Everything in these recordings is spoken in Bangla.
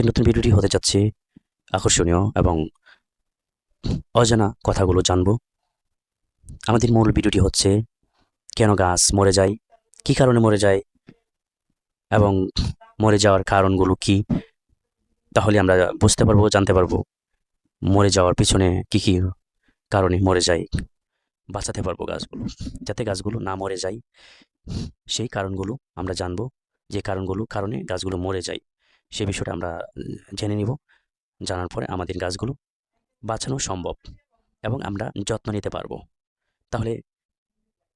আজকের নতুন ভিডিওটি হতে যাচ্ছে। আকর্ষণীয় এবং অজানা কথাগুলো জানব। আমাদের মূল ভিডিওটি হচ্ছে, কেন গাছ মরে যায়, কি কারণে মরে যায়, এবং মরে যাওয়ার কারণগুলো কি? তাহলে আমরা বুঝতে পারব, জানতে পারব, মরে যাওয়ার পিছনে কি কি কারণে মরে যায়, বাঁচাতে পারব গাছগুলো। যাতে গাছগুলো না মরে যায়, সেই কারণগুলো আমরা জানব, যে কারণগুলো, কারণে গাছগুলো মরে যায়। সে বিষয়টা আমরা জেনে নিব। জানার পরে আমাদের গাছগুলো বাঁচানো সম্ভব এবং আমরা যত্ন নিতে পারব। তাহলে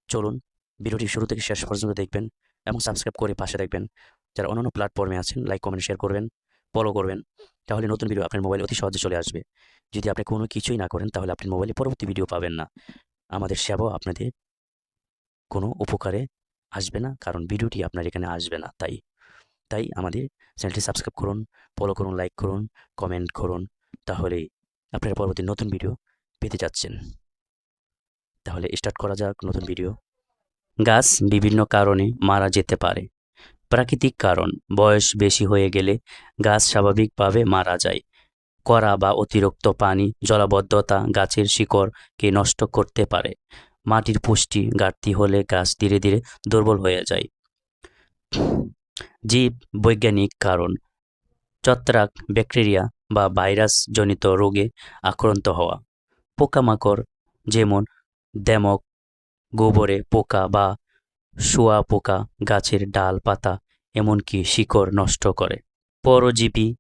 চলুন, ভিডিওটি শুরু থেকে শেষ পর্যন্ত দেখবেন এবং সাবস্ক্রাইব করে পাশে দেখবেন যারা অন্যান্য প্ল্যাটফর্মে আছেন, লাইক, কমেন্ট, শেয়ার করবেন, ফলো করবেন। তাহলে নতুন ভিডিও আপনার মোবাইলে অতি সহজে চলে আসবে। যদি আপনি কোনো কিছুই না করেন, তাহলে আপনি মোবাইলে পরবর্তী ভিডিও পাবেন না। আমাদের সেবাও আপনাদের কোনো উপকারে আসবে না, কারণ ভিডিওটি আপনার এখানে আসবে না, তাই তাই আমাদের চ্যানেলটি সাবস্ক্রাইব করুন ফলো করুন লাইক করুন কমেন্ট করুন তাহলেই আপনারা পরবর্তী নতুন ভিডিও পেতে যাচ্ছেন। তাহলে স্টার্ট করা যাক নতুন ভিডিও গাছ বিভিন্ন কারণে মারা যেতে পারে। প্রাকৃতিক কারণ, বয়স বেশি হয়ে গেলে গাছ স্বাভাবিকভাবে মারা যায়। করা বা অতিরিক্ত পানি, জলাবদ্ধতা গাছের শিকড়কে নষ্ট করতে পারে। মাটির পুষ্টি ঘাটতি হলে গাছ ধীরে ধীরে দুর্বল হয়ে যায়। জীব, বৈজ্ঞানিক কারণ, ছত্রাক, ব্যাকটেরিয়া বা ভাইরাস জনিত রোগে আক্রান্ত হওয়া। পোকামাকড় যেমন দেমক গোবরে পোকা বা শোয়া পোকা, গাছের ডাল, পাতা এমনকি শিকড় নষ্ট করে। পরজীবী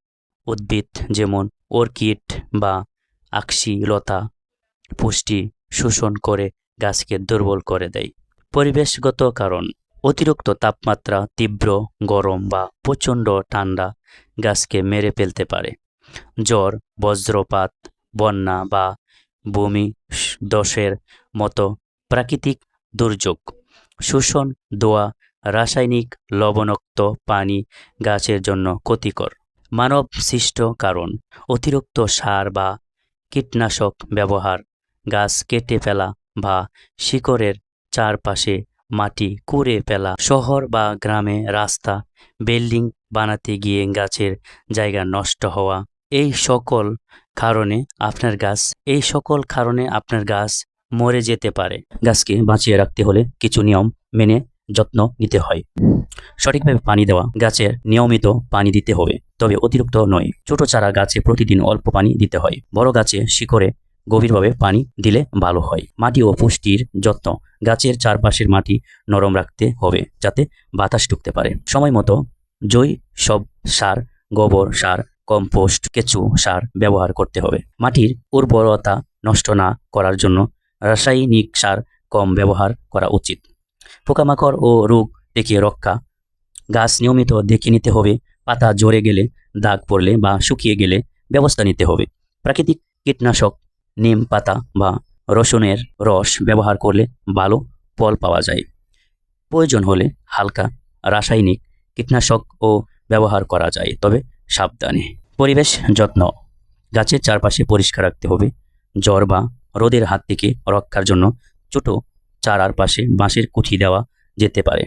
উদ্ভিদ যেমন অর্কিড বা আকশিলতা পুষ্টি শোষণ করে গাছকে দুর্বল করে দেয়। পরিবেশগত কারণ অতিরিক্ত তাপমাত্রা তীব্র, গরম বা প্রচণ্ড ঠান্ডা গাছকে মেরে ফেলতে পারে। জ্বর, বজ্রপাত, বন্যা বা ভূমি দশের মতো প্রাকৃতিক দুর্যোগ। শোষণ, দোয়া, রাসায়নিক, লবণাক্ত পানি গাছের জন্য ক্ষতিকর। মানব সৃষ্ট কারণ, অতিরিক্ত সার বা কীটনাশক ব্যবহার, গাছ কেটে ফেলা বা শিকড়ের চারপাশে মাটি কুড়ে ফেলা। শহর বা গ্রামে রাস্তা, বিল্ডিং বানাতে গিয়ে গাছের জায়গা নষ্ট হওয়া। এই সকল কারণে আপনার গাছ, এই সকল কারণে আপনার গাছ মরে যেতে পারে। গাছকে বাঁচিয়ে রাখতে হলে কিছু নিয়ম মেনে যত্ন নিতে হয়। সঠিকভাবে পানি দেওয়া, গাছের নিয়মিত পানি দিতে হবে। তবে অতিরিক্ত নয়, ছোট চারা গাছে প্রতিদিন অল্প পানি দিতে হয়। বড় গাছে শিকড়ে গভীরভাবে পানি দিলে ভালো হয়। মাটি ও পুষ্টির যত্ন গাছের চারপাশের মাটি নরম রাখতে হবে যাতে বাতাস ঢুকতে পারে। সময় মতো জৈ সব সার, গোবর সার, কম্পোস্ট, কেঁচু সার ব্যবহার করতে হবে। মাটির উর্বরতা নষ্ট না করার জন্য রাসায়নিক সার কম ব্যবহার করা উচিত। পোকামাকড় ও রোগ থেকে রক্ষা। গাছ নিয়মিত দেখে নিতে হবে। পাতা ঝরে গেলে দাগ পড়লে বা শুকিয়ে গেলে ব্যবস্থা নিতে হবে। প্রাকৃতিক কীটনাশক নিম পাতা বা রসুনের রস ব্যবহার করলে ভালো ফল পাওয়া যায়। প্রয়োজন হলে হালকা রাসায়নিক কীটনাশক ও ব্যবহার করা যায়, তবে সাবধানে। পরিবেশ যত্ন। গাছের চারপাশে পরিষ্কার রাখতে হবে। জ্বর বা রোদের হাত থেকে রক্ষার জন্য ছোট চারার পাশে বাঁশের কুঠি দেওয়া যেতে পারে।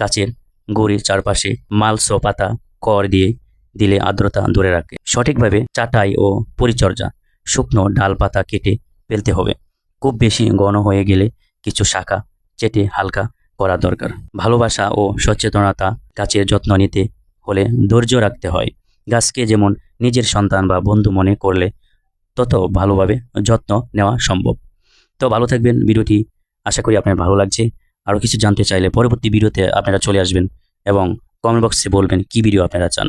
গাছের গড়ির চারপাশে মালস পাতা কর দিয়ে দিলে আর্দ্রতা ধরে রাখে। সঠিকভাবে চাটাই ও পরিচর্যা শুকনো ডাল পাতা কেটে ফেলতে হবে। খুব বেশি ঘন হয়ে গেলে কিছু শাখা চেটে হালকা করা দরকার। ভালোবাসা ও সচেতনতা গাছের যত্ন নিতে হলে ধৈর্য রাখতে হয়। গাছকে যেমন নিজের সন্তান বা বন্ধু মনে করলে তত ভালোভাবে যত্ন নেওয়া সম্ভব। তো ভালো থাকবেন ভিডিওটি। আশা করি আপনার ভালো লাগছে। আরও কিছু জানতে চাইলে পরবর্তী ভিডিওতে আপনারা চলে আসবেন এবং কমেন্ট বক্সে বলবেন কি ভিডিও আপনারা চান।